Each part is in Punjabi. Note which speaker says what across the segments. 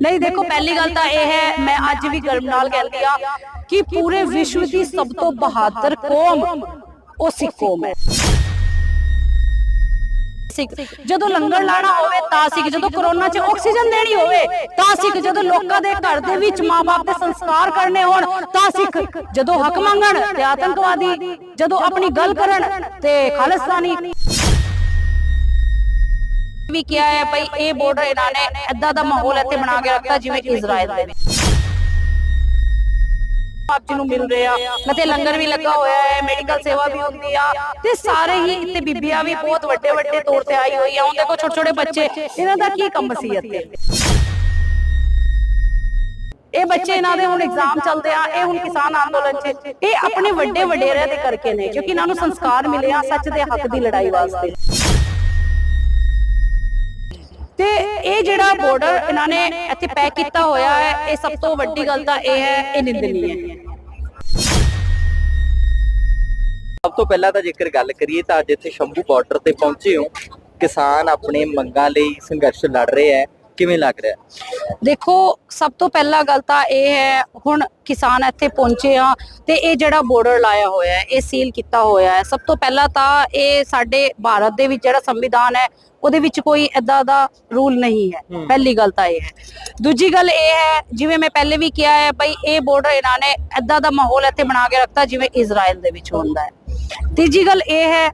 Speaker 1: ਨਹੀਂ ਦੇਖੋ ਪਹਿਲੀ ਗੱਲ ਤਾਂ ਇਹ ਹੈ ਮੈਂ ਅੱਜ ਵੀ ਗਰਮ ਨਾਲ ਕਹਿੰਦੀ ਆ ਕਿ ਪੂਰੇ ਵਿਸ਼ਵ ਦੀ ਸਭ ਤੋਂ ਬਹਾਦਰ ਕੌਮ ਉਹ ਸਿੱਖ ਕੌਮ ਹੈ। ਸਿੱਖ। ਜਦੋਂ ਲੰਗਰ ਲਾਣਾ ਹੋਵੇ ਤਾਂ ਸਿੱਖ ਜਦੋਂ ਕਰੋਨਾ 'ਚ ਆਕਸੀਜਨ ਦੇਣੀ ਹੋਵੇ ਤਾਂ ਸਿੱਖ ਜਦੋਂ ਲੋਕਾਂ ਦੇ ਘਰ ਦੇ ਵਿੱਚ ਮਾਪੇ ਦੇ ਸੰਸਕਾਰ ਕਰਨੇ ਹੋਣ ਤਾਂ ਸਿੱਖ ਜਦੋਂ ਹੱਕ ਮੰਗਣ ਤੇ ਆਤੰਕਵਾਦੀ ਜਦੋਂ ਆਪਣੀ ਗੱਲ ਕਰਨ ਤੇ ਖਾਲਿਸਤਾਨੀ ਵੀ ਕਿਹਾ ਹੈ ਭਈ ਇਹ ਬਾਰਡਰ ਇਹਨਾਂ ਨੇ ਐਦਾਂ ਦਾ ਮਾਹੌਲ ਇੱਥੇ ਬਣਾ ਕੇ ਰੱਖਤਾ ਜਿਵੇਂ ਇਜ਼ਰਾਈਲ ਦੇ ਵਿੱਚ। ਆਪ ਜੀ ਨੂੰ ਮਿਲ ਰਿਹਾ ਅਤੇ ਲੰਗਰ ਵੀ ਲੱਗਾ ਹੋਇਆ ਹੈ ਮੈਡੀਕਲ ਸੇਵਾ ਵੀ ਹੁੰਦੀ ਆ, ਤੇ ਸਾਰੇ ਹੀ ਇੱਥੇ ਬੀਬੀਆਂ ਵੀ ਬਹੁਤ ਵੱਡੇ ਵੱਡੇ ਤੌਰ ਤੇ ਆਈ ਹੋਈ ਆ। ਹੁਣ ਦੇਖੋ ਛੋਟੇ ਛੋਟੇ ਬੱਚੇ, ਇਹਨਾਂ ਦਾ ਕੀ ਕੰਮ ਸੀ ਇੱਥੇ? ਇਹ ਬੱਚੇ ਇਹਨਾਂ ਦੇ ਹੁਣ ਐਗਜ਼ਾਮ ਚੱਲਦੇ ਆ, ਇਹ ਹੁਣ ਕਿਸਾਨ ਅੰਦੋਲਨ 'ਚ ਇਹ ਆਪਣੇ ਵੱਡੇ ਵਡੇਰਿਆਂ ਦੇ ਕਰਕੇ ਨੇ, ਕਿਉਂਕਿ ਇਹਨਾਂ ਨੂੰ ਸੰਸਕਾਰ ਮਿਲੇ ਆ ਸੱਚ ਦੇ ਹੱਕ ਦੀ ਲੜਾਈ ਵਾਸਤੇ। ਇਹ ਜਿਹੜਾ ਬਾਰਡਰ ਇਹਨਾਂ ਨੇ ਇੱਥੇ ਪੈਕ ਕੀਤਾ ਹੋਇਆ ਹੈ, ਇਹ ਸਭ ਤੋਂ ਵੱਡੀ ਗੱਲ ਤਾਂ ਇਹ ਹੈ, ਇਹ ਨਿੰਦਨੀ ਹੈ
Speaker 2: ਸਭ ਤੋਂ ਪਹਿਲਾਂ ਤਾਂ ਜੇਕਰ ਗੱਲ ਕਰੀਏ ਤਾਂ ਅੱਜ ਇੱਥੇ ਸ਼ੰਭੂ ਬਾਰਡਰ ਤੇ ਪਹੁੰਚੇ ਹੋ। ਕਿਸਾਨ ਆਪਣੇ ਮੰਗਾਂ ਲਈ ਸੰਘਰਸ਼ ਲੜ ਰਹੇ ਹੈ। ਕਿਵੇਂ ਲੱਗ ਰਿਹਾ?
Speaker 1: ਦੇਖੋ ਸਭ ਤੋਂ ਪਹਿਲਾ ਗੱਲ ਤਾਂ ਇਹ ਹੈ ਹੁਣ ਕਿਸਾਨ ਇੱਥੇ ਪਹੁੰਚੇ ਆ ਤੇ ਇਹ ਜਿਹੜਾ ਬਾਰਡਰ ਲਾਇਆ ਹੋਇਆ ਹੈ ਇਹ ਸੀਲ ਕੀਤਾ ਹੋਇਆ ਹੈ। ਸਭ ਤੋਂ ਪਹਿਲਾਂ ਤਾਂ ਇਹ ਸਾਡੇ ਭਾਰਤ ਦੇ ਵਿੱਚ ਜਿਹੜਾ ਸੰਵਿਧਾਨ ਹੈ ਉਹਦੇ ਵਿੱਚ ਕੋਈ ਐਦਾਂ ਦਾ ਰੂਲ ਨਹੀਂ ਹੈ। ਪਹਿਲੀ ਗੱਲ ਤਾਂ ਇਹ ਹੈ। ਦੂਜੀ ਗੱਲ ਇਹ ਹੈ ਜਿਵੇਂ ਮੈਂ ਪਹਿਲੇ ਵੀ ਕਿਹਾ ਹੈ ਬਈ ਇਹ ਬਾਰਡਰ ਇਹਨਾਂ ਨੇ ਐਦਾਂ ਦਾ ਮਾਹੌਲ ਇੱਥੇ ਬਣਾ ਕੇ ਰੱਖਤਾ ਜਿਵੇਂ ਇਜ਼ਰਾਈਲ ਦੇ ਵਿੱਚ ਹੁੰਦਾ ਹੈ। ਤੀਜੀ ਗੱਲ ਇਹ ਹੈ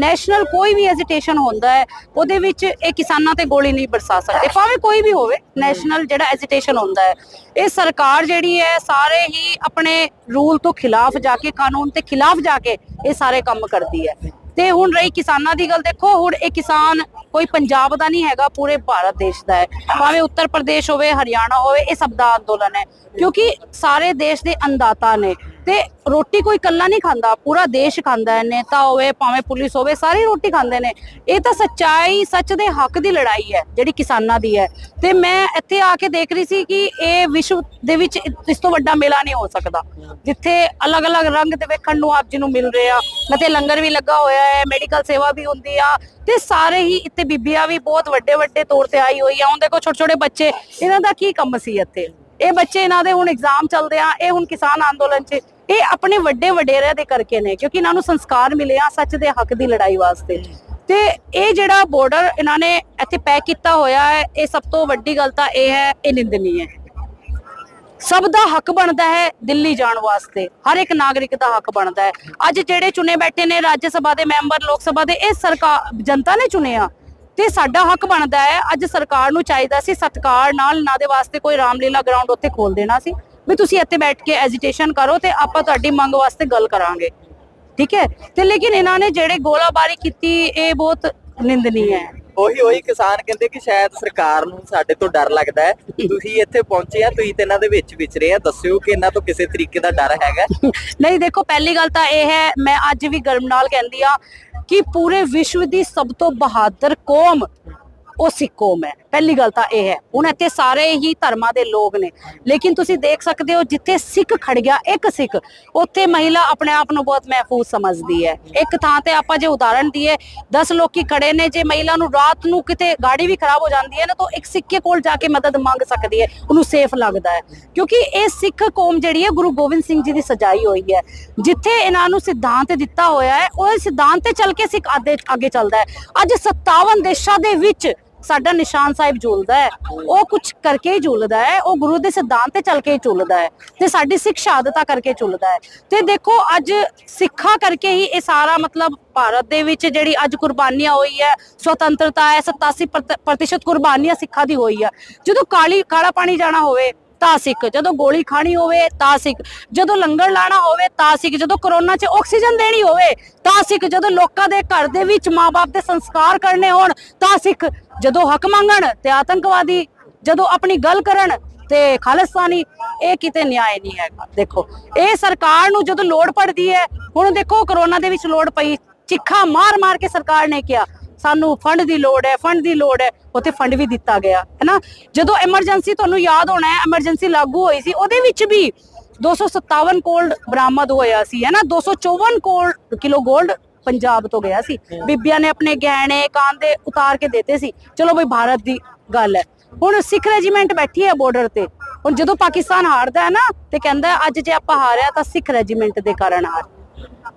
Speaker 1: ਨੈਸ਼ਨਲ ਕੋਈ ਵੀ ਐਜੀਟੇਸ਼ਨ ਹੁੰਦਾ ਹੈ, ਉਹਦੇ ਵਿੱਚ ਇਹ ਕਿਸਾਨਾਂ ਤੇ ਗੋਲੀ ਨਹੀਂ ਬਰਸਾ ਸਕਦੇ। ਭਾਵੇਂ ਕੋਈ ਵੀ ਹੋਵੇ, ਨੈਸ਼ਨਲ ਜਿਹੜਾ ਐਜੀਟੇਸ਼ਨ ਹੁੰਦਾ ਹੈ, ਇਹ ਸਰਕਾਰ ਜਿਹੜੀ ਹੈ, ਸਾਰੇ ਹੀ ਆਪਣੇ ਰੂਲ ਤੋਂ ਖਿਲਾਫ ਜਾ ਕੇ, ਕਾਨੂੰਨ ਤੇ ਖਿਲਾਫ ਜਾ ਕੇ ਇਹ ਸਾਰੇ ਕੰਮ ਕਰਦੀ ਹੈ। ਤੇ ਹੁਣ ਰਹੀ ਕਿਸਾਨਾਂ ਦੀ ਗੱਲ, ਦੇਖੋ, ਹੁਣ ਇਹ ਕਿਸਾਨ ਕੋਈ ਪੰਜਾਬ ਦਾ ਨਹੀਂ ਹੈਗਾ, ਪੂਰੇ ਭਾਰਤ ਦੇਸ਼ ਦਾ ਹੈ। ਭਾਵੇਂ ਉੱਤਰ ਪ੍ਰਦੇਸ਼ ਹੋਵੇ, ਹਰਿਆਣਾ ਹੋਵੇ, ਇਹ ਸਭ ਦਾ ਅੰਦੋਲਨ ਹੈ। ਕਿਉਂਕਿ ਸਾਰੇ ਦੇਸ਼ ਦੇ ਅੰਦਾਤਾ ਨੇ। ਤੇ ਰੋਟੀ ਕੋਈ ਇਕੱਲਾ ਨਹੀਂ ਖਾਂਦਾ, ਪੂਰਾ ਦੇਸ਼ ਖਾਂਦਾ ਹੈ ਨੇਤਾ ਹੋਵੇ, ਭਾਵੇਂ ਪੁਲਿਸ ਹੋਵੇ, ਸਾਰੇ ਰੋਟੀ ਖਾਂਦੇ ਨੇ। ਇਹ ਤਾਂ ਸੱਚਾਈ, ਸੱਚ ਦੇ ਹੱਕ ਦੀ ਲੜਾਈ ਹੈ, ਜਿਹੜੀ ਕਿਸਾਨਾਂ ਦੀ ਹੈ। ਤੇ ਮੈਂ ਇੱਥੇ ਆ ਕੇ ਦੇਖ ਰਹੀ ਸੀ ਕਿ ਇਹ ਵਿਸ਼ਵ ਦੇ ਵਿੱਚ ਇਸ ਤੋਂ ਵੱਡਾ ਮੇਲਾ ਨਹੀਂ ਹੋ ਸਕਦਾ। ਜਿੱਥੇ ਅਲੱਗ-ਅਲੱਗ ਰੰਗ ਦੇ ਵੇਖਣ ਨੂੰ ਆਪ ਜੀ ਨੂੰ ਮਿਲ ਰਹੇ ਆ। ਅਤੇ ਲੰਗਰ ਵੀ ਲੱਗਾ ਹੋਇਆ ਹੈ, ਮੈਡੀਕਲ ਸੇਵਾ ਵੀ ਹੁੰਦੀ ਆ। ਤੇ ਸਾਰੇ ਹੀ ਇੱਥੇ ਬੀਬੀਆਂ ਵੀ ਬਹੁਤ ਵੱਡੇ ਵੱਡੇ ਤੌਰ ਤੇ ਆਈ ਹੋਈ ਆ। ਉਹਦੇ ਦੇਖੋ ਛੋਟੇ ਛੋਟੇ ਬੱਚੇ, ਇਹਨਾਂ ਦਾ ਕੀ ਕੰਮ ਸੀ ਇੱਥੇ? ਇਹ ਬੱਚੇ ਇਹਨਾਂ ਦੇ ਹੁਣ ਐਗਜ਼ਾਮ ਚੱਲਦੇ ਆ, ਇਹ ਹੁਣ ਕਿਸਾਨ ਅੰਦੋਲਨ 'ਚ ਇਹ ਆਪਣੇ ਵੱਡੇ ਵਡੇਰਿਆਂ ਦੇ ਕਰਕੇ ਨੇ ਕਿਉਂਕਿ ਇਹਨਾਂ ਨੂੰ ਸੰਸਕਾਰ ਮਿਲੇ ਆ ਸੱਚ ਦੇ ਹੱਕ ਦੀ ਲੜਾਈ ਵਾਸਤੇ। ਤੇ ਇਹ ਜਿਹੜਾ ਬਾਰਡਰ ਇਹਨਾਂ ਨੇ ਇੱਥੇ ਪੈਕ ਕੀਤਾ ਹੋਇਆ ਹੈ ਇਹ ਸਭ ਤੋਂ ਵੱਡੀ ਗੱਲ ਤਾਂ ਇਹ ਹੈ ਇਹ ਨਿੰਦਨੀ ਹੈ। ਸਭ ਦਾ ਹੱਕ ਬਣਦਾ ਹੈ ਦਿੱਲੀ ਜਾਣ ਵਾਸਤੇ। ਹਰ ਇੱਕ ਨਾਗਰਿਕ ਦਾ ਹੱਕ ਬਣਦਾ ਹੈ। ਅੱਜ ਜਿਹੜੇ ਚੁਣੇ ਬੈਠੇ ਨੇ ਰਾਜ ਸਭਾ ਦੇ ਮੈਂਬਰ ਲੋਕ ਸਭਾ ਦੇ ਇਹ ਸਰਕਾਰ ਜਨਤਾ ਨੇ ਚੁਣਿਆ ਤੇ ਸਾਡਾ ਹੱਕ ਬਣਦਾ ਹੈ ਅੱਜ ਸਰਕਾਰ ਨੂੰ ਚਾਹੀਦਾ ਸੀ ਸਤਕਾਰ ਨਾਲ ਇਹਨਾਂ ਦੇ ਵਾਸਤੇ ਕੋਈ ਰਾਮਲੀਲਾ ਗਰਾਊਂਡ ਉੱਥੇ ਖੋਲ ਦੇਣਾ ਸੀ। ਵੀ ਤੁਸੀਂ ਇੱਥੇ ਬੈਠ ਕੇ ਐਜੀਟੇਸ਼ਨ ਕਰੋ ਤੇ ਆਪਾਂ ਤੁਹਾਡੀ ਮੰਗ ਵਾਸਤੇ ਗੱਲ ਕਰਾਂਗੇ। ਠੀਕ ਹੈ? ਤੇ ਲੇਕਿਨ ਇਹਨਾਂ ਨੇ ਜਿਹੜੇ ਗੋਲਾਬਾਰੀ ਕੀਤੀ ਇਹ ਬਹੁਤ ਨਿੰਦਨੀ ਹੈ।
Speaker 2: ਉਹੀ ਉਹੀ ਕਿਸਾਨ ਕਹਿੰਦੇ ਕਿ ਸ਼ਾਇਦ ਸਰਕਾਰ ਨੂੰ ਸਾਡੇ ਤੋਂ ਡਰ ਲੱਗਦਾ ਹੈ। ਤੁਸੀਂ ਇੱਥੇ ਪਹੁੰਚੇ ਆ ਤੁਸੀਂ ਤੇ ਇਹਨਾਂ ਦੇ ਵਿੱਚ ਵਿਚਰੇ ਆ। ਦੱਸਿਓ ਕਿ ਇਹਨਾਂ ਤੋਂ ਕਿਸੇ ਤਰੀਕੇ ਦਾ ਡਰ ਹੈਗਾ
Speaker 1: ਨਹੀਂ ਦੇਖੋ ਪਹਿਲੀ ਗੱਲ ਤਾਂ ਇਹ ਹੈ ਮੈਂ ਅੱਜ ਵੀ ਗਰਮ ਨਾਲ ਕਹਿੰਦੀ ਆ ਕਿ ਪੂਰੇ ਵਿਸ਼ਵ ਦੀ ਸਭ ਤੋਂ ਬਹਾਦਰ ਕੌਮ ਉਹ ਸਿੱਖ ਕੌਮ ਹੈ ਪਹਿਲੀ ਗੱਲ ਤਾਂ ਇਹ ਹੈ, ਹੁਣ ਇੱਥੇ ਸਾਰੇ ਹੀ ਧਰਮਾਂ ਦੇ ਲੋਕ ਨੇ। ਲੇਕਿਨ ਤੁਸੀਂ ਦੇਖ ਸਕਦੇ ਹੋ, ਜਿੱਥੇ ਸਿੱਖ ਖੜ ਗਿਆ, ਇੱਕ ਸਿੱਖ, ਉੱਥੇ ਮਹਿਲਾ ਆਪਣੇ ਆਪ ਨੂੰ ਬਹੁਤ ਮਹਿਫੂਜ਼ ਸਮਝਦੀ ਹੈ। ਇੱਕ ਥਾਂ ਤੇ ਆਪਾਂ ਜੇ ਉਦਾਹਰਣ ਦਈਏ 10 ਲੋਕੀ ਖੜੇ ਨੇ, ਜੇ ਮਹਿਲਾ ਨੂੰ ਰਾਤ ਨੂੰ ਕਿਤੇ ਗਾੜੀ ਵੀ ਖਰਾਬ ਹੋ ਜਾਂਦੀ ਹੈ ਨਾ, ਤਾਂ ਇੱਕ ਸਿੱਕੇ ਕੋਲ ਜਾ ਕੇ ਮਦਦ ਮੰਗ ਸਕਦੀ ਹੈ, ਉਹਨੂੰ ਸੇਫ ਲੱਗਦਾ ਹੈ। ਕਿਉਂਕਿ ਇਹ ਸਿੱਖ ਕੌਮ ਜਿਹੜੀ ਹੈ, ਗੁਰੂ ਗੋਬਿੰਦ ਸਿੰਘ ਜੀ ਦੀ ਸਜਾਈ ਹੋਈ ਹੈ। ਜਿੱਥੇ ਇਹਨਾਂ ਨੂੰ ਸਿਧਾਂਤ ਦਿੱਤਾ ਹੋਇਆ ਹੈ, ਉਹ ਸਿਧਾਂਤ ਤੇ ਚੱਲ ਕੇ ਸਿੱਖ ਅੱਗੇ ਅੱਗੇ ਚੱਲਦਾ ਹੈ। ਅੱਜ 57 ਦੇਸ਼ਾਂ ਦੇ ਵਿੱਚ ਸਾਡਾ ਨਿਸ਼ਾਨ ਸਾਹਿਬ ਝੂਲਦਾ ਹੈ, ਉਹ ਕੁਝ ਕਰਕੇ ਹੀ ਝੂਲਦਾ ਹੈ, ਉਹ ਗੁਰੂ ਦੇ ਸਿਧਾਂਤ ਤੇ ਚੱਲ ਕੇ ਹੀ ਝੂਲਦਾ ਹੈ ਤੇ ਸਾਡੀ ਸਿੱਖ ਸ਼ਹਾਦਤਾਂ ਕਰਕੇ ਝੂਲਦਾ ਹੈ। ਤੇ ਦੇਖੋ, ਅੱਜ ਸਿੱਖਾਂ ਕਰਕੇ ਹੀ ਇਹ ਸਾਰਾ ਮਤਲਬ ਭਾਰਤ ਦੇ ਵਿੱਚ ਜਿਹੜੀ ਅੱਜ ਕੁਰਬਾਨੀਆਂ ਹੋਈ ਹੈ, ਸੁਤੰਤਰਤਾ ਹੈ 87% ਪ੍ਰਤੀਸ਼ਤ ਕੁਰਬਾਨੀਆਂ ਸਿੱਖਾਂ ਦੀ ਹੋਈ ਹੈ ਜਦੋਂ ਕਾਲੀ, ਕਾਲਾ ਪਾਣੀ ਜਾਣਾ ਹੋਵੇ ਤਾਂ ਸਿੱਖ। ਜਦੋਂ ਗੋਲੀ ਖਾਣੀ ਹੋਵੇ ਤਾਂ ਸਿੱਖ। ਜਦੋਂ ਲੰਗਰ ਲਾਣਾ ਹੋਵੇ ਤਾਂ ਸਿੱਖ। ਜਦੋਂ ਕਰੋਨਾ 'ਚ ਆਕਸੀਜਨ ਦੇਣੀ ਹੋਵੇ ਤਾਂ ਸਿੱਖ। ਜਦੋਂ ਲੋਕਾਂ ਦੇ ਘਰ ਦੇ ਵਿੱਚ ਮਾਪੇ ਦੇ ਸੰਸਕਾਰ ਕਰਨੇ ਹੋਣ ਤਾਂ ਸਿੱਖ। ਜਦੋਂ ਹੱਕ ਮੰਗਣ ਤੇ ਆਤੰਕਵਾਦੀ ਜਦੋਂ ਆਪਣੀ ਗੱਲ ਕਰਨ ਤੇ ਖਾਲਿਸਤਾਨੀ, ਇਹ ਕਿਤੇ ਨਿਆਂ ਨਹੀਂ ਹੈਗਾ ਦੇਖੋ, ਇਹ ਸਰਕਾਰ ਨੂੰ ਜਦੋਂ ਲੋੜ ਪੜਦੀ ਹੈ, ਹੁਣ ਦੇਖੋ ਕਰੋਨਾ ਦੇ ਵਿੱਚ ਲੋੜ ਪਈ। ਚਿੱਖਾ ਮਾਰ ਮਾਰ ਕੇ ਸਰਕਾਰ ਨੇ ਕਿਹਾ। ਸਾਨੂੰ ਫੰਡ ਦੀ ਲੋੜ ਹੈ ਫੰਡ ਦੀ ਲੋੜ ਹੈ ਉੱਥੇ ਫੰਡ ਵੀ ਦਿੱਤਾ ਗਿਆ ਹੈਨਾ ਜਦੋਂ ਐਮਰਜੈਂਸੀ ਤੁਹਾਨੂੰ ਯਾਦ ਹੋਣਾ ਹੈ ਐਮਰਜੈਂਸੀ ਲਾਗੂ ਹੋਈ ਸੀ ਉਹਦੇ ਵਿੱਚ ਵੀ 257 ਕੋਲਡ ਬਰਾਮਦ ਹੋਇਆ ਸੀ ਹੈਨਾ 254 ਕੋਲ ਕਿਲੋ ਗੋਲਡ ਪੰਜਾਬ ਤੋਂ ਗਿਆ ਸੀ। ਬੀਬੀਆਂ ਨੇ ਆਪਣੇ ਗਹਿਣੇ ਕਾਂਦੇ ਉਤਾਰ ਕੇ ਦਿੱਤੇ ਸੀ। ਚਲੋ ਬਈ ਭਾਰਤ ਦੀ ਗੱਲ ਹੈ। ਹੁਣ ਸਿੱਖ ਰੈਜੀਮੈਂਟ ਬੈਠੀ ਹੈ ਬਾਰਡਰ ਤੇ। ਹੁਣ ਜਦੋਂ ਪਾਕਿਸਤਾਨ ਹਾਰਦਾ ਹੈ ਨਾ ਤੇ ਕਹਿੰਦਾ ਅੱਜ ਜੇ ਆਪਾਂ ਹਾਰਿਆ ਤਾਂ ਸਿੱਖ ਰੈਜੀਮੈਂਟ ਦੇ ਕਾਰਨ ਹਾਰ।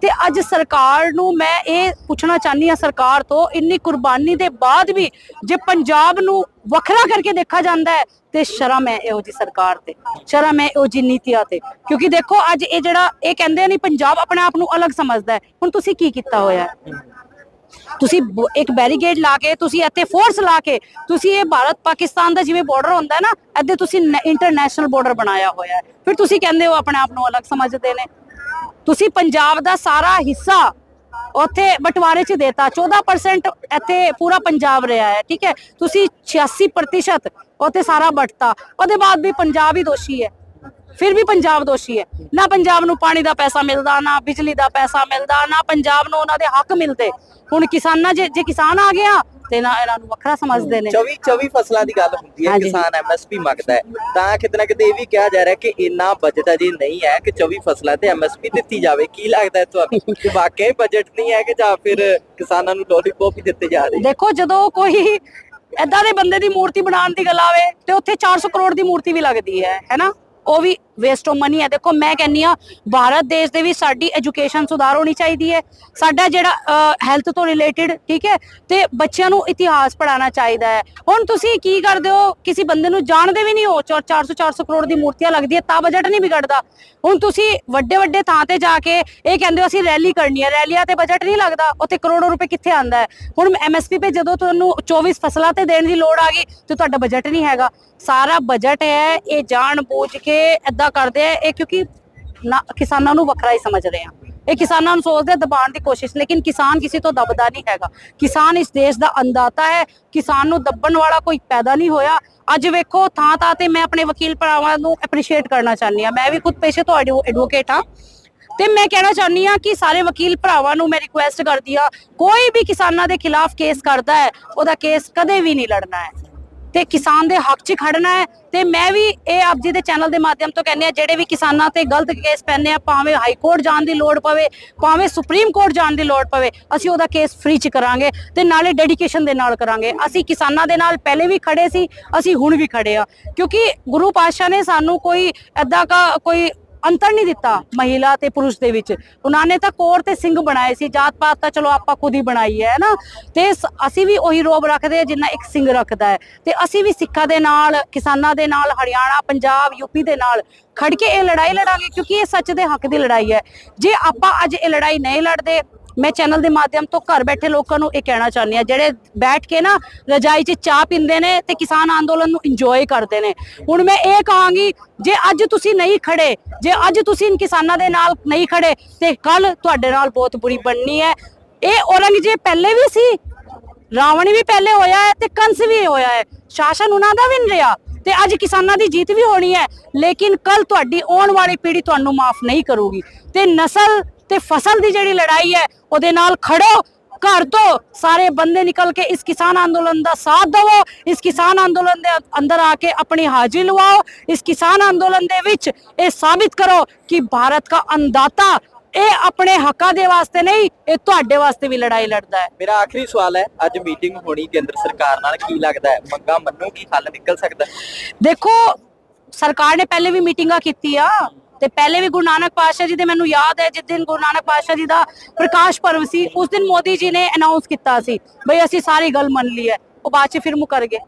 Speaker 1: ਤੇ ਅੱਜ ਸਰਕਾਰ ਨੂੰ ਮੈਂ ਇਹ ਪੁੱਛਣਾ ਚਾਹਨੀ ਆ ਸਰਕਾਰ ਤੋਂ, ਇੰਨੀ ਕੁਰਬਾਨੀ ਦੇ ਬਾਅਦ ਵੀ ਜੇ ਪੰਜਾਬ ਨੂੰ ਵੱਖਰਾ ਕਰਕੇ ਦੇਖਿਆ ਜਾਂਦਾ ਹੈ, ਤੇ ਸ਼ਰਮ ਹੈ ਇਹੋ ਜੀ ਸਰਕਾਰ ਤੇ। ਸ਼ਰਮ ਹੈ ਇਹੋ ਜੀ ਨੀਤੀਆਂ ਤੇ। ਕਿਉਂਕਿ ਦੇਖੋ, ਅੱਜ ਇਹ ਜਿਹੜਾ ਇਹ ਕਹਿੰਦੇ ਨਹੀਂ ਪੰਜਾਬ ਆਪਣੇ ਆਪ ਨੂੰ ਅਲੱਗ ਸਮਝਦਾ ਹੈ। ਹੁਣ ਤੁਸੀਂ ਕੀ ਕੀਤਾ ਹੋਇਆ ਹੈ? ਤੁਸੀਂ ਬ- ਇੱਕ ਬੈਰੀਗੇਡ ਲਾ ਕੇ, ਤੁਸੀਂ ਇੱਥੇ ਫੋਰਸ ਲਾ ਕੇ, ਤੁਸੀਂ ਇਹ ਭਾਰਤ ਪਾਕਿਸਤਾਨ ਦਾ ਜਿਵੇਂ ਬਾਰਡਰ ਹੁੰਦਾ ਹੈ ਨਾ, ਇੱਥੇ ਤੁਸੀਂ ਇੰਟਰਨੈਸ਼ਨਲ ਬਾਰਡਰ ਬਣਾਇਆ ਹੋਇਆ ਹੈ। ਫਿਰ ਤੁਸੀਂ ਕਹਿੰਦੇ ਹੋ ਆਪਣੇ ਆਪ ਨੂੰ ਅਲੱਗ ਸਮਝਦੇ ਨੇ। ਤੁਸੀਂ ਪੰਜਾਬ ਦਾ ਸਾਰਾ ਹਿੱਸਾ ਉੱਥੇ ਬਟਵਾਰੇ 'ਚ ਦੇਤਾ। 14% ਇੱਥੇ ਪੂਰਾ ਪੰਜਾਬ ਰਿਹਾ ਹੈ, ਠੀਕ ਹੈ? ਤੁਸੀਂ 86% ਉੱਥੇ ਸਾਰਾ ਬਟਤਾ ਉਹਦੇ ਬਾਅਦ ਵੀ ਪੰਜਾਬ ਹੀ ਦੋਸ਼ੀ ਹੈ। ਫਿਰ ਵੀ ਪੰਜਾਬ ਦੋਸ਼ੀ ਹੈ। ਨਾ ਪੰਜਾਬ ਨੂੰ ਪਾਣੀ ਦਾ ਪੈਸਾ ਮਿਲਦਾ, ਨਾ ਬਿਜਲੀ ਦਾ ਪੈਸਾ ਮਿਲਦਾ, ਨਾ ਪੰਜਾਬ ਨੂੰ ਉਹਨਾਂ ਦੇ ਹੱਕ ਮਿਲਦੇ। ਹੁਣ ਕਿਸਾਨਾਂ ਜੇ ਜੇ ਕਿਸਾਨ ਆ ਗਿਆ ਤੇ ਨਾ ਇਹਨਾਂ ਨੂੰ ਵੱਖਰਾ ਸਮਝਦੇ ਨੇ।
Speaker 2: 24 24 ਫਸਲਾਂ ਦੀ ਗੱਲ ਹੁੰਦੀ ਹੈ। ਕਿਸਾਨ ਐਮਐਸਪੀ ਮੰਗਦਾ ਹੈ। ਤਾਂ ਕਿਤੇ ਨਾ ਕਿਤੇ ਇਹ ਵੀ ਕਿਹਾ ਜਾ ਰਿਹਾ ਕਿ ਇੰਨਾ ਬਜਟ ਅਜੇ ਨਹੀਂ ਹੈ ਕਿ 24 ਫਸਲਾਂ ਤੇ ਐਮਐਸਪੀ ਦਿੱਤੀ ਜਾਵੇ। ਕੀ ਲੱਗਦਾ ਹੈ ਤੁਹਾਨੂੰ? ਕਿ ਵਾਕਈ ਬਜਟ ਨਹੀਂ ਹੈ ਕਿ ਜਾਂ ਫਿਰ ਕਿਸਾਨਾਂ ਨੂੰ ਲੋਲੀਪੌਪ ਹੀ ਦਿੱਤੇ ਜਾ ਰਹੇ?
Speaker 1: ਦੇਖੋ ਜਦੋਂ ਕੋਈ ਐਦਾਂ ਦੇ ਬੰਦੇ ਦੀ ਮੂਰਤੀ ਬਣਾਉਣ ਦੀ ਗੱਲ ਆਵੇ ਤੇ ਉੱਥੇ 400 ਕਰੋੜ ਦੀ ਮੂਰਤੀ ਵੀ ਲੱਗਦੀ ਹੈ ਹੈਨਾ ਉਹ ਵੀ ਵੇਸਟ ਆਫ ਮਨੀ ਹੈ। ਦੇਖੋ, ਮੈਂ ਕਹਿੰਨੀ ਆ ਭਾਰਤ ਦੇਸ਼ ਦੇ ਵਿੱਚ ਸਾਡੀ ਐਜੂਕੇਸ਼ਨ ਸੁਧਾਰ ਹੋਣੀ ਚਾਹੀਦੀ ਹੈ। ਸਾਡਾ ਜਿਹੜਾ ਹੈਲਥ ਤੋਂ ਰਿਲੇਟਡ ਠੀਕ ਹੈ, ਤੇ ਬੱਚਿਆਂ ਨੂੰ ਇਤਿਹਾਸ ਪੜਾਉਣਾ ਚਾਹੀਦਾ ਹੈ। ਹੁਣ ਤੁਸੀਂ ਕੀ ਕਰਦੇ ਹੋ? ਕਿਸੇ ਬੰਦੇ ਨੂੰ ਜਾਣਦੇ ਵੀ ਨਹੀਂ ਹੋ 400 400 ਕਰੋੜ ਦੀ ਮੂਰਤੀਆਂ ਲੱਗਦੀ ਹੈ ਤਾਂ ਬਜਟ ਨਹੀਂ ਵਿਗੜਦਾ। ਹੁਣ ਤੁਸੀਂ ਵੱਡੇ ਵੱਡੇ ਥਾਂ ਤੇ ਜਾ ਕੇ ਇਹ ਕਹਿੰਦੇ ਹੋ, ਅਸੀਂ ਰੈਲੀ ਕਰਨੀ ਹੈ। ਰੈਲੀਆਂ ਤੇ ਬਜਟ ਨਹੀਂ ਲੱਗਦਾ, ਉੱਥੇ ਕਰੋੜੋ ਰੁਪਏ ਕਿੱਥੇ ਆਂਦਾ ਹੈ? ਹੁਣ ਐਮਐਸਪੀ ਤੇ ਜਦੋਂ ਤੁਹਾਨੂੰ 24 ਫਸਲਾਂ ਤੇ ਦੇਣ ਦੀ ਲੋੜ ਆ ਗਈ, ਤੇ ਤੁਹਾਡਾ ਬਜਟ ਨਹੀਂ ਹੈਗਾ। ਸਾਰਾ ਬਜਟ ਹੈ, ਇਹ ਜਾਣ ਬੂਝ ਕੇ ਏਦਾਂ ਕਰਦੇ ਆ, ਇਹ ਕਿਉਂਕਿ ਕਿਸਾਨਾਂ ਨੂੰ ਵੱਖਰਾ ਹੀ ਸਮਝ ਰਹੇ ਆ। ਇਹ ਕਿਸਾਨਾਂ ਨੂੰ ਸੋਚਦੇ ਦਬਾਉਣ ਦੀ ਕੋਸ਼ਿਸ਼, ਲੇਕਿਨ ਕਿਸਾਨ ਕਿਸੇ ਤੋਂ ਦਬਦਾ ਨਹੀਂ ਹੈਗਾ। ਕਿਸਾਨ ਇਸ ਦੇਸ਼ ਦਾ ਅੰਦਾਤਾ ਹੈ, ਕਿਸਾਨ ਨੂੰ ਦੱਬਣ ਵਾਲਾ ਕੋਈ ਪੈਦਾ ਨਹੀਂ ਹੋਇਆ। ਅੱਜ ਵੇਖੋ ਥਾਂ ਥਾਂ ਤੇ ਮੈਂ ਆਪਣੇ ਵਕੀਲ ਭਰਾਵਾਂ ਨੂੰ ਐਪਰੀਸ਼ੀਏਟ ਕਰਨਾ ਚਾਹੁੰਦੀ ਆ ਮੈਂ ਵੀ ਖੁਦ ਪੇਸ਼ੇ ਤੋਂ ਐਡਵੋਕੇਟ ਹਾਂ। ਤੇ ਮੈਂ ਕਹਿਣਾ ਚਾਹੁੰਦੀ ਆ ਕਿ ਸਾਰੇ ਵਕੀਲ ਭਰਾਵਾਂ ਨੂੰ ਮੈਂ ਰਿਕੁਐਸਟ ਕਰਦੀ ਆ ਕੋਈ ਵੀ ਕਿਸਾਨਾਂ ਦੇ ਖਿਲਾਫ ਕੇਸ ਕਰਦਾ ਹੈ, ਉਹਦਾ ਕੇਸ ਕਦੇ ਵੀ ਨਹੀਂ ਲੜਨਾ ਹੈ। ਤੇ ਕਿਸਾਨ ਦੇ ਹੱਕ 'ਚ ਖੜਨਾ ਹੈ ਤੇ ਮੈਂ ਵੀ ਇਹ ਆਪ ਜੀ ਦੇ ਚੈਨਲ ਦੇ ਮਾਧਿਅਮ ਤੋਂ ਕਹਿੰਦੇ ਆ ਜਿਹੜੇ ਵੀ ਕਿਸਾਨਾਂ ਤੇ ਗਲਤ ਕੇਸ ਪੈਣੇ ਆ, ਭਾਵੇਂ ਹਾਈ ਕੋਰਟ ਜਾਣ ਦੀ ਲੋੜ ਪਵੇ, ਭਾਵੇਂ ਸੁਪਰੀਮ ਕੋਰਟ ਜਾਣ ਦੀ ਲੋੜ ਪਵੇ, ਅਸੀਂ ਉਹਦਾ ਕੇਸ ਫ੍ਰੀ 'ਚ ਕਰਾਂਗੇ ਤੇ ਨਾਲੇ ਡੈਡੀਕੇਸ਼ਨ ਦੇ ਨਾਲ ਕਰਾਂਗੇ। ਅਸੀਂ ਕਿਸਾਨਾਂ ਦੇ ਨਾਲ ਪਹਿਲੇ ਵੀ ਖੜੇ ਸੀ, ਅਸੀਂ ਹੁਣ ਵੀ ਖੜੇ ਆ। ਕਿਉਂਕਿ ਗੁਰੂ ਪਾਤਸ਼ਾਹ ਨੇ ਸਾਨੂੰ ਕੋਈ ਐਦਾਂ ਦਾ ਕੋਈ ਅੰਤਰ ਨਹੀਂ ਦਿੱਤਾ ਮਹਿਲਾ ਤੇ ਪੁਰਸ਼ ਦੇ ਵਿੱਚ। ਉਹਨਾਂ ਨੇ ਤਾਂ ਕੋਰ ਤੇ ਸਿੰਘ ਬਣਾਏ ਸੀ ਜਾਤ ਪਾਤ ਤਾਂ ਚਲੋ ਆਪਾਂ ਖੁਦ ਹੀ ਬਣਾਈ ਹੈ ਨਾ? ਤੇ ਅਸੀਂ ਵੀ ਉਹੀ ਰੋਬ ਰੱਖਦੇ ਆ ਜਿੰਨਾ ਇੱਕ ਸਿੰਘ ਰੱਖਦਾ ਹੈ। ਤੇ ਅਸੀਂ ਵੀ ਸਿੱਖਾਂ ਦੇ ਨਾਲ, ਕਿਸਾਨਾਂ ਦੇ ਨਾਲ, ਹਰਿਆਣਾ, ਪੰਜਾਬ ਯੂਪੀ ਦੇ ਨਾਲ ਖੜ ਕੇ ਇਹ ਲੜਾਈ ਲੜਾਂਗੇ ਕਿਉਂਕਿ ਇਹ ਸੱਚ ਦੇ ਹੱਕ ਦੀ ਲੜਾਈ ਹੈ। ਜੇ ਆਪਾਂ ਅੱਜ ਇਹ ਲੜਾਈ ਨਹੀਂ ਲੜਦੇ ਮੈਂ ਚੈਨਲ ਦੇ ਮਾਧਿਅਮ ਤੋਂ ਘਰ ਬੈਠੇ ਲੋਕਾਂ ਨੂੰ ਇਹ ਕਹਿਣਾ ਚਾਹੁੰਦੀ ਆ ਜਿਹੜੇ ਬੈਠ ਕੇ ਨਾ ਰਜਾਈ 'ਚ ਚਾਹ ਪੀਂਦੇ ਨੇ ਤੇ ਕਿਸਾਨ ਅੰਦੋਲਨ ਨੂੰ ਇੰਜੋਏ ਕਰਦੇ ਨੇ। ਹੁਣ ਮੈਂ ਇਹ ਕਹਾਂਗੀ, ਜੇ ਅੱਜ ਤੁਸੀਂ ਨਹੀਂ ਖੜੇ, ਜੇ ਅੱਜ ਤੁਸੀਂ ਇਨ ਕਿਸਾਨਾਂ ਦੇ ਨਾਲ ਨਹੀਂ ਖੜੇ, ਤੇ ਕੱਲ ਤੁਹਾਡੇ ਨਾਲ ਬਹੁਤ ਬੁਰੀ ਬਣਨੀ ਹੈ। ਇਹ ਔਰੰਗਜ਼ੇਬ ਪਹਿਲੇ ਵੀ ਸੀ, ਰਾਵਣ ਵੀ ਪਹਿਲੇ ਹੋਇਆ ਹੈ ਤੇ ਕੰਸ ਵੀ ਹੋਇਆ ਹੈ। ਸ਼ਾਸਨ ਉਹਨਾਂ ਦਾ ਵੀ ਨਹੀਂ ਰਿਹਾ ਤੇ ਅੱਜ ਕਿਸਾਨਾਂ ਦੀ ਜੀਤ ਵੀ ਹੋਣੀ ਹੈ, ਲੇਕਿਨ ਕੱਲ ਤੁਹਾਡੀ ਆਉਣ ਵਾਲੀ ਪੀੜ੍ਹੀ ਤੁਹਾਨੂੰ ਮਾਫ ਨਹੀਂ ਕਰੂਗੀ। ਤੇ ਨਸਲ ਤੇ ਫਸਲ ਦੀ ਜਿਹੜੀ ਲੜਾਈ ਹੈ ਉਹਦੇ ਨਾਲ ਖੜੋ ਘਰ ਤੋਂ ਸਾਰੇ ਬੰਦੇ ਨਿਕਲ ਕੇ ਇਸ ਕਿਸਾਨ ਅੰਦੋਲਨ ਦਾ ਸਾਥ ਦਿਵੋ ਇਸ ਕਿਸਾਨ ਅੰਦੋਲਨ ਦੇ ਅੰਦਰ ਆ ਕੇ ਆਪਣੀ ਹਾਜ਼ਰੀ ਲਵਾਓ ਇਸ ਕਿਸਾਨ ਅੰਦੋਲਨ ਦੇ ਵਿੱਚ ਇਹ ਸਾਬਿਤ ਕਰੋ ਕਿ ਭਾਰਤ ਦਾ ਅੰਦਾਤਾ ਇਹ ਆਪਣੇ ਹੱਕਾਂ ਦੇ ਵਾਸਤੇ ਨਹੀਂ ਇਹ ਤੁਹਾਡੇ ਵਾਸਤੇ ਵੀ ਲੜਾਈ ਲੜਦਾ ਹੈ।
Speaker 2: ਮੇਰਾ ਆਖਰੀ ਸਵਾਲ ਹੈ ਅੱਜ ਮੀਟਿੰਗ ਹੋਣੀ ਕੇਂਦਰ ਸਰਕਾਰ ਨਾਲ ਕੀ ਲੱਗਦਾ ਹੈ? ਮੰਗਾ ਮੰਨੂਗੀ ਹੱਲ ਨਿਕਲ ਸਕਦਾ?
Speaker 1: ਦੇਖੋ ਸਰਕਾਰ ਨੇ ਪਹਿਲੇ ਵੀ ਮੀਟਿੰਗਾਂ ਕੀਤੀ ਆ ਤੇ ਪਹਿਲੇ ਵੀ ਗੁਰੂ ਨਾਨਕ ਪਾਤਸ਼ਾਹ ਜੀ ਦੇ ਮੈਨੂੰ ਯਾਦ ਹੈ, ਜਿਸ ਦਿਨ ਗੁਰੂ ਨਾਨਕ ਪਾਤਸ਼ਾਹ ਜੀ ਦਾ ਪ੍ਰਕਾਸ਼ ਪਰਵ ਸੀ, ਉਸ ਦਿਨ ਮੋਦੀ ਜੀ ਨੇ ਅਨਾਉਂਸ ਕੀਤਾ ਸੀ ਬਈ ਅਸੀਂ ਸਾਰੀ ਗੱਲ ਮੰਨ ਲਈ ਹੈ, ਉਹ ਬਾਅਦ ਚ ਫਿਰ ਮੁਕਰ ਗਏ।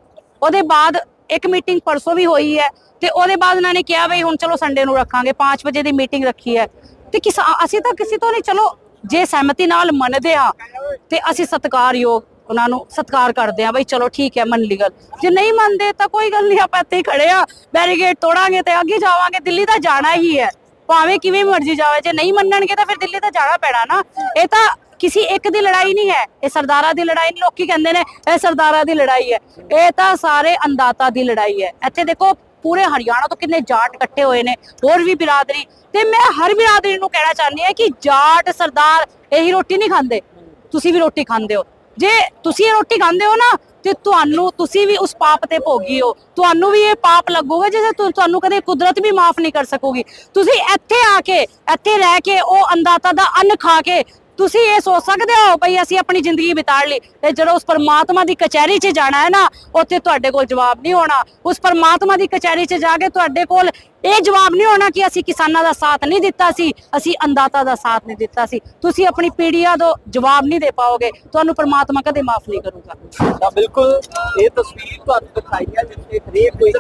Speaker 1: ਉਹਦੇ ਬਾਅਦ ਇੱਕ ਮੀਟਿੰਗ ਪਰਸੋਂ ਵੀ ਹੋਈ ਹੈ ਤੇ ਉਹਦੇ ਬਾਅਦ ਉਹਨਾਂ ਨੇ ਕਿਹਾ ਬਈ ਹੁਣ ਚਲੋ ਸੰਡੇ ਨੂੰ ਰੱਖਾਂਗੇ 5 ਵਜੇ ਦੀ ਮੀਟਿੰਗ ਰੱਖੀ ਹੈ। ਤੇ ਕਿਸ, ਅਸੀਂ ਤਾਂ ਕਿਸੇ ਤੋਂ ਨਹੀਂ, ਚਲੋ ਜੇ ਸਹਿਮਤੀ ਨਾਲ ਮੰਨਦੇ ਆ ਤੇ ਅਸੀਂ ਸਤਿਕਾਰਯੋਗ ਉਹਨਾਂ ਨੂੰ ਸਤਿਕਾਰ ਕਰਦੇ ਆ ਬਈ ਚਲੋ ਠੀਕ ਹੈ, ਮੰਨ ਲਈ ਗੱਲ। ਜੇ ਨਹੀਂ ਮੰਨਦੇ ਤਾਂ ਕੋਈ ਗੱਲ ਨਹੀਂ, ਆਪਾਂ ਇੱਥੇ ਹੀ ਖੜੇ ਆ ਬੈਰੀਗੇਡ ਤੋੜਾਂਗੇ ਤੇ ਅੱਗੇ ਜਾਵਾਂਗੇ, ਦਿੱਲੀ ਤਾਂ ਜਾਣਾ ਹੀ ਹੈ। ਭਾਵੇਂ ਕਿਵੇਂ ਮਰਜ਼ੀ ਜਾਵੇ, ਜੇ ਨਹੀਂ ਮੰਨਣਗੇ ਤਾਂ ਫਿਰ ਦਿੱਲੀ ਤਾਂ ਜਾਣਾ ਪੈਣਾ ਨਾ। ਇਹ ਤਾਂ ਕਿਸੇ ਇੱਕ ਦੀ ਲੜਾਈ ਨਹੀਂ ਹੈ, ਇਹ ਸਰਦਾਰਾਂ ਦੀ ਲੜਾਈ ਨਹੀਂ, ਲੋਕੀ ਕਹਿੰਦੇ ਨੇ ਇਹ ਸਰਦਾਰਾਂ ਦੀ ਲੜਾਈ ਹੈ। ਇਹ ਤਾਂ ਸਾਰੇ ਅੰਦਾਤਾ ਦੀ ਲੜਾਈ ਹੈ। ਇੱਥੇ ਦੇਖੋ, ਪੂਰੇ ਹਰਿਆਣਾ ਤੋਂ ਕਿੰਨੇ ਜਾਟ ਇਕੱਠੇ ਹੋਏ ਨੇ, ਹੋਰ ਵੀ ਬਿਰਾਦਰੀ। ਤੇ ਮੈਂ ਹਰ ਬਿਰਾਦਰੀ ਨੂੰ ਕਹਿਣਾ ਚਾਹੁੰਦੀ ਹਾਂ ਕਿ ਜਾਟ ਸਰਦਾਰ ਇਹੀ ਰੋਟੀ ਨਹੀਂ ਖਾਂਦੇ। ਤੁਸੀਂ ਵੀ ਰੋਟੀ ਖਾਂਦੇ ਹੋ। ਜੇ ਤੁਸੀਂ ਇਹ ਰੋਟੀ ਖਾਂਦੇ ਹੋ ਨਾ, ਤੇ ਤੁਹਾਨੂੰ ਤੁਸੀਂ ਵੀ ਉਸ ਪਾਪ ਤੇ ਭੋਗੀ ਹੋ। ਤੁਹਾਨੂੰ ਵੀ ਇਹ ਪਾਪ ਲੱਗੂਗਾ ਜਿਵੇਂ ਤੁ- ਤੁਹਾਨੂੰ ਕਦੇ ਕੁਦਰਤ ਵੀ ਮਾਫ ਨਹੀਂ ਕਰ ਸਕੂਗੀ। ਤੁਸੀਂ ਇੱਥੇ ਆ ਕੇ, ਇੱਥੇ ਰਹਿ ਕੇ ਉਹ ਅੰਦਾਤਾ ਦਾ ਅੰਨ ਖਾ ਕੇ ਤੁਸੀਂ ਇਹ ਸੋਚ ਸਕਦੇ ਹੋ ਭਈ ਅਸੀਂ ਆਪਣੀ ਜ਼ਿੰਦਗੀ ਬਿਤਾ ਲਈ ਤੇ ਜਦੋਂ ਉਸ ਪਰਮਾਤਮਾ ਦੀ ਕਚਹਿਰੀ 'ਚ ਜਾਣਾ ਹੈ ਨਾ, ਉੱਥੇ ਤੁਹਾਡੇ ਕੋਲ ਜਵਾਬ ਨਹੀਂ ਹੋਣਾ। ਉਸ ਪਰਮਾਤਮਾ ਦੀ ਕਚਹਿਰੀ 'ਚ ਜਾ ਕੇ ਤੁਹਾਡੇ ਕੋਲ ਇਹ ਜਵਾਬ ਨਹੀਂ ਹੋਣਾ ਕਿ ਅਸੀਂ ਕਿਸਾਨਾਂ ਦਾ ਸਾਥ ਨਹੀਂ ਦਿੱਤਾ ਸੀ, ਅਸੀਂ ਅੰਦਾਤਾ ਦਾ ਸਾਥ ਨਹੀਂ ਦਿੱਤਾ ਸੀ। ਤੁਸੀਂ ਆਪਣੀ ਪੀੜੀਆਂ ਤੋਂ ਜਵਾਬ ਨਹੀਂ ਦੇ ਪਾਓਗੇ। ਤੁਹਾਨੂੰ ਪਰਮਾਤਮਾ ਕਦੇ ਮਾਫ ਨਹੀਂ ਕਰੂਗਾ।
Speaker 2: ਬਿਲਕੁਲ, ਇਹ ਤਸਵੀਰ ਤੁਹਾਨੂੰ ਦਿਖਾਈ ਹੈ, ਜਿੱਥੇ ਹਰੇਕ ਕੋਈ